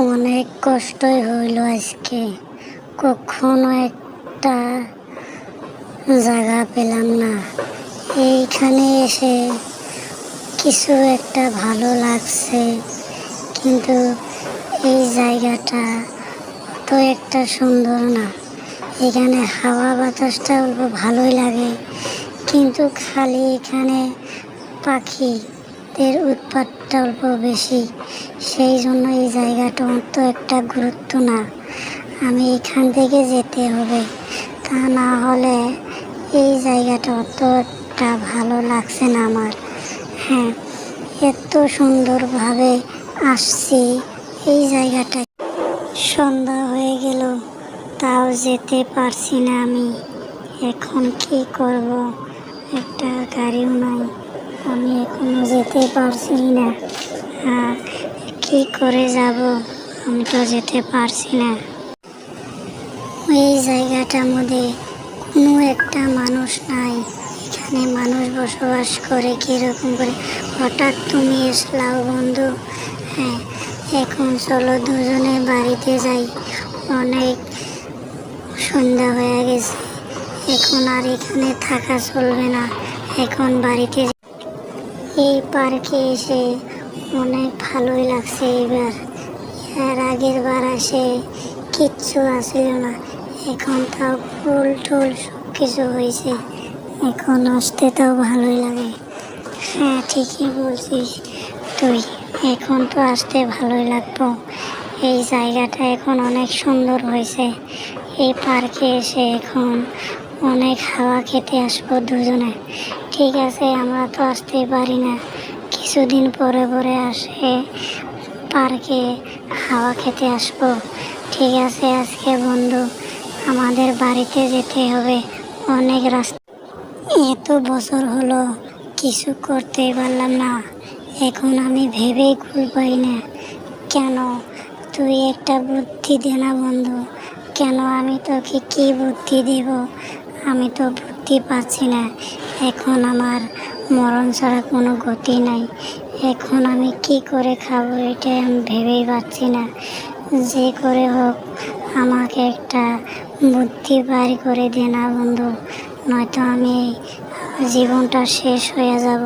অনেক কষ্টই হইল আজকে। কখনো একটা জায়গা পেলাম না। এইখানে এসে কিছু একটা ভালো লাগছে, কিন্তু এই জায়গাটা অত একটা সুন্দর না। এখানে হাওয়া বাতাসটা ভালোই লাগে, কিন্তু খালি এখানে পাখিদের উৎপাতটা অল্প বেশি সেই জন্য এই জায়গাটা অত একটা গুরুত্ব না। আমি এখান থেকে যেতে হবে। তা না হলে এই জায়গাটা অত একটা ভালো লাগছে না আমার। হ্যাঁ এত সুন্দরভাবে আসছি এই জায়গাটা। সন্ধ্যা হয়ে গেল, তাও যেতে পারছি না আমি। এখন কি করব? একটা গাড়িও নাই। যেতে পারছি না। কি করে যাব? আমি তো যেতে পারছি না। এই জায়গাটার মধ্যে কোনো একটা মানুষ নাই। এখানে মানুষ বসবাস করে কীরকম করে? হঠাৎ তুমি এসলাও বন্ধু? হ্যাঁ এখন চলো দুজনে বাড়িতে যাই। অনেক সন্ধ্যা হয়ে গেছে। এখন আর এখানে থাকা চলবে না। এখন বাড়িতে এই পার্কে এসে অনেক ভালোই লাগছে এবার। এর আগের বার আসে কিচ্ছু আসছিল না। এখন তাও ফুল টুল সব কিছু হয়েছে। এখন আসতে তাও ভালোই লাগে। হ্যাঁ ঠিকই বলছিস তুই। এখন তো আসতে ভালোই লাগতো এই জায়গাটা এখন অনেক সুন্দর হয়েছে। এই পার্কে এসে এখন অনেক হাওয়া খেতে আসব দুজনে। ঠিক আছে, আমরা তো আসতে পারি না। কিছুদিন পরে পরে আসে পার্কে হাওয়া খেতে আসব। ঠিক আছে, আজকে বন্ধু, আমাদের বাড়িতে যেতে হবে। অনেক রাস্তা এত বছর হলো, কিছু করতে পারলাম না। এখন আমি ভেবেই কুল পাই না। কেন? তুই একটা বুদ্ধি দে না বন্ধু। কেন আমি তোকে কি বুদ্ধি দেব? আমি তো বুদ্ধি পাচ্ছি না। এখন আমার মরণ ছাড়া কোনো গতি নাই। এখন আমি কি করে খাব এটাই আমি ভেবেই পাচ্ছি না। যে করে হোক, আমাকে একটা বুদ্ধি বার করে দে না বন্ধু। নয়তো আমি জীবনটা শেষ হয়ে যাব।